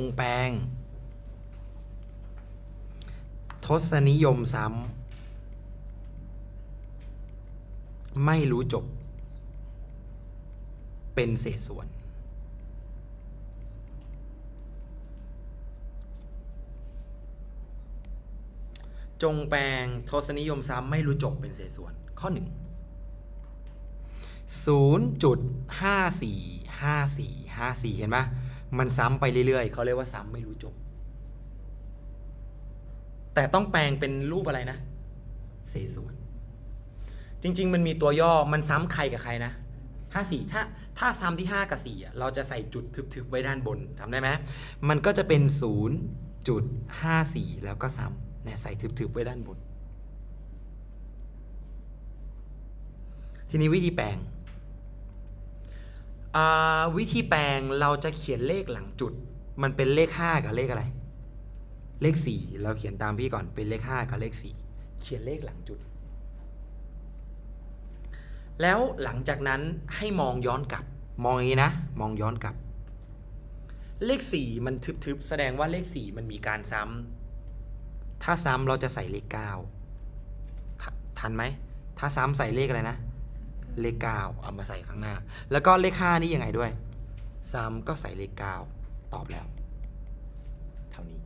งแปลง ทศนิยมซ้ำไม่รู้จบ เป็นเศษส่วน จงแปลงทศนิยมซ้ำไม่รู้จบเป็นเศษส่วน ข้อหนึ่งศูนย์จุดห้าสี่ห้าสี่ห้าสี่เห็นไหม มันซ้ำไปเรื่อยๆ เขาเรียกว่าซ้ำไม่รู้จบ แต่ต้องแปลงเป็นรูปอะไรนะ เศษส่วน จริง ๆ มันมีตัวย่อมันซ้ำใครกับใครนะห้าสี่ถ้าถ้าซ้ำที่ห้ากับสี่เราจะใส่จุดทึบๆ ไว้ด้านบนจำได้ไหมมันก็จะเป็นศูนย์จุดห้าสี่แล้วก็ซ้ำเนี่ยใส่ทึบๆ ไว้ด้านบน ทีนี้วิธีแปลง วิธีแปลงเราจะเขียนเลขหลังจุด มันเป็นเลข 5 กับเลขอะไร เลข 4 เราเขียนตามพี่ก่อนเป็นเลข 5 กับเลข 4 เขียนเลขหลังจุด แล้วหลังจากนั้นให้มองย้อนกลับ มองอย่างนี้นะ มองย้อนกลับ เลข 4 มันทึบๆ แสดงว่าเลข 4 มันมีการซ้ำถ้าซ้ำเราจะใส่เลข 9ททันไหม ถ้าซ้ำใส่เลขอะไรนะ เลขเก้าเอามาใส่ข้างหน้า แล้วก็เลขห้านี่ยังไงด้วย ซ้ำก็ใส่เลขเก้าตอบแล้ว เท่านี้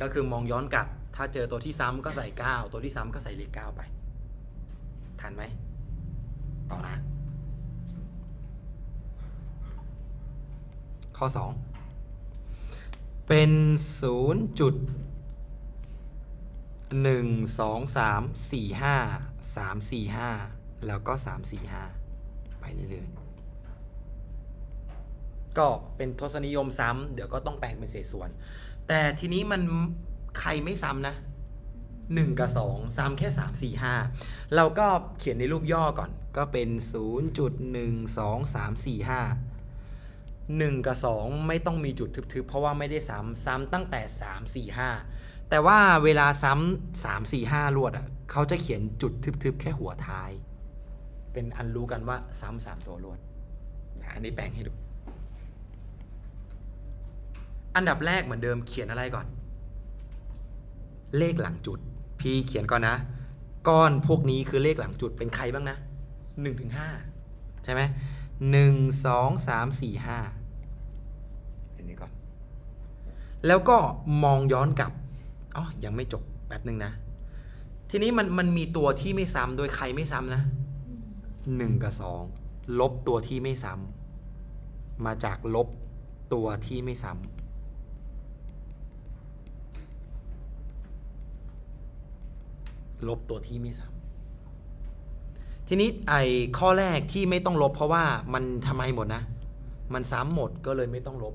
ก็คือมองย้อนกลับ ถ้าเจอตัวที่ซ้ำก็ใส่เก้าตัวที่ซ้ำก็ใส่เลขเก้าไป ทันไหม ต่อนะ ข้อ 2 เป็นศูนย์จุด หนึ่งสองสามสี่ห้าสามสี่ห้าแล้วก็สามสี่ห้าไปเรื่อยๆก็เป็นทศนิยมซ้ำเดี๋ยวก็ต้องแปลงเป็นเศษส่วน แต่ทีนี้มันใครไม่ซ้ำนะหนึ่งกับสองซ้ำแค่สามสี่ห้าเราก็เขียนในรูปย่อก่อน ก็เป็นศูนย์จุดหนึ่งสองสามสี่ห้าหนึ่งกับสองไม่ต้องมีจุดทึบๆ เพราะว่าไม่ได้ซ้ำซ้ำตั้งแต่สามสี่ห้า แต่ว่าเวลาซ้ำสามสี่ห้ารวดอะเขาจะเขียนจุดทึบๆ แค่หัวท้าย เป็นอันรู้กันว่าซ้ำสามตัวรวด อันนี้แปลงให้ดู อันดับแรกเหมือนเดิมเขียนอะไรก่อน เลขหลังจุด พี่เขียนก่อนนะ ก้อนพวกนี้คือเลขหลังจุดเป็นใครบ้างนะหนึ่งถึงห้าใช่ไหมหนึ่งสองสามสี่ห้าเห็นนี้ก่อน แล้วก็มองย้อนกลับ อ๋อยังไม่จบแป๊บหนึ่งนะ ทีนี้มันมันมีตัวที่ไม่ซ้ำโดยใครไม่ซ้ำนะหนึ่งกับสองลบตัวที่ไม่ซ้ำมาจากลบตัวที่ไม่ซ้ำลบตัวที่ไม่ซ้ำทีนี้ไอ้ข้อแรกที่ไม่ต้องลบเพราะว่ามันทำไมหมดนะ มันซ้ำหมดก็เลยไม่ต้องลบ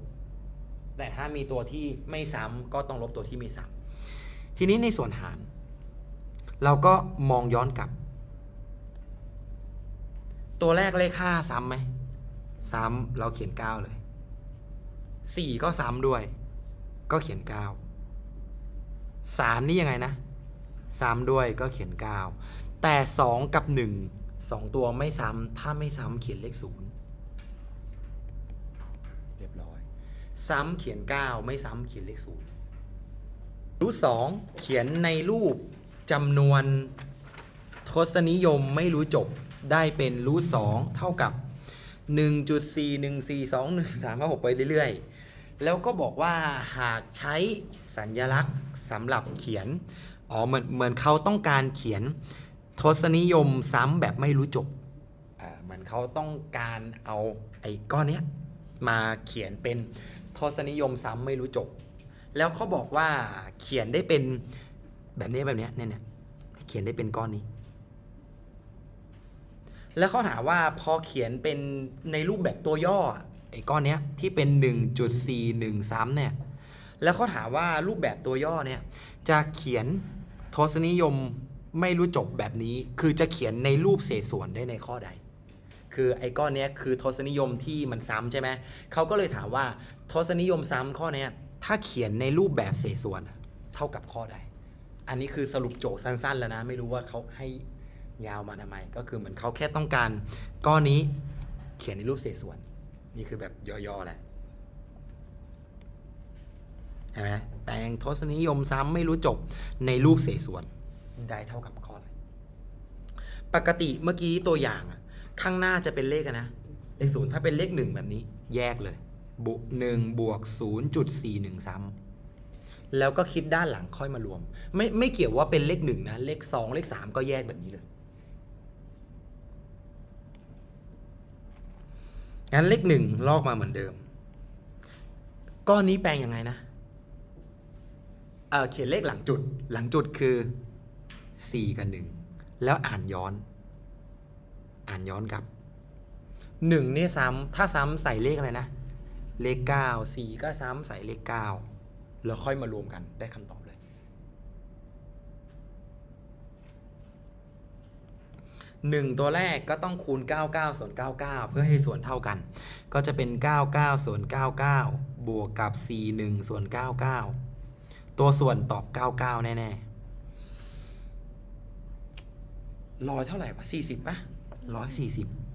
แต่ถ้ามีตัวที่ไม่ซ้ำก็ต้องลบตัวที่ไม่ซ้ำทีนี้ในส่วนหาร เราก็มองย้อนกลับ ตัวแรกเลขห้าซ้ำไหมซ้ำเราเขียนเก้าเลยสี่ก็ซ้ำด้วย ก็เขียนเก้าสามนี่ยังไงนะซ้ำด้วยก็เขียนเก้าแต่สองกับหนึ่งสองตัวไม่ซ้ำถ้าไม่ซ้ำเขียนเลขศูนย์เรียบร้อย ซ้ำเขียนเก้าไม่ซ้ำเขียนเลขศูนย์รูทสองเขียนในรูปจำนวนทศนิยมไม่รู้จบได้เป็นรูทสองเท่ากับ 1.4142135ไปเรื่อยๆ แล้วก็บอกว่าหากใช้สัญลักษณ์สำหรับเขียน อ๋อเหมือนเหมือนเขาต้องการเขียนทศนิยมซ้ำแบบไม่รู้จบอ่าเหมือนเขาต้องการเอาไอ้ก้อนเนี้ย มาเขียนเป็นทศนิยมซ้ำไม่รู้จบ แล้วเขาบอกว่าเขียนได้เป็นแบบนี้แบบเนี้ยเนี่ยเนี่ยเขียนได้เป็นก้อนนี้ แล้วเขาถามว่าพอเขียนเป็นในรูปแบบตัวย่อไอ้ก้อนเนี้ยที่เป็น 1.413เนี่ยแล้วเขาถามว่ารูปแบบตัวย่อเนี่ยจะเขียนทศนิยมไม่รู้จบแบบนี้ คือจะเขียนในรูปเศษส่วนได้ในข้อใด คือไอ้ก้อนเนี้ยคือทศนิยมที่มันซ้ำใช่ไหมเขาก็เลยถามว่าทศนิยมซ้ำข้อเนี้ยถ้าเขียนในรูปแบบเศษส่วนเท่ากับข้อใด อันนี้คือสรุปโจทย์สั้นๆ แล้วนะ ไม่รู้ว่าเขาให้ยาวมาทำไม ก็คือเหมือนเขาแค่ต้องการก้อนนี้เขียนในรูปเศษส่วน นี่คือแบบย่อๆแหละเห็นไหมแปลงทศนิยมซ้ำไม่รู้จบในรูปเศษส่วนได้เท่ากับข้ออะไรปกติเมื่อกี้ตัวอย่างอะ ข้างหน้าจะเป็นเลขอะนะ เลขศูนย์ถ้าเป็นเลขหนึ่งแบบนี้ แยกเลยบุหนึ่งบวกศูนย์จุดสี่หนึ่งซ้ำแล้วก็คิดด้านหลังค่อยมารวม ไม่ไม่เกี่ยวว่าเป็นเลขหนึ่งนะ เลขสองเลขสามก็แยกแบบนี้เลยงั้นเลขหนึ่งลอกมาเหมือนเดิม ก้อนนี้แปลงยังไงนะเออเขียนเลขหลังจุด หลังจุดคือ 4 กับ 1 แล้วอ่านย้อน อ่านย้อนกลับ1นี่ซ้ำถ้าซ้ำใส่เลขอะไรนะ เลข9 4ก็ซ้ำใส่เลข9แล้วค่อยมารวมกันได้คำตอบเลย1ตัวแรกก็ต้องคูณ 99ส่วน99 เพื่อให้ส่วนเท่ากัน ก็จะเป็น 99ส่วน99 บวกกับ 41ส่วน99 ตัวส่วนตอบ 99 แน่ ๆ รอยเท่าไหร่วะ40ป่ะ 140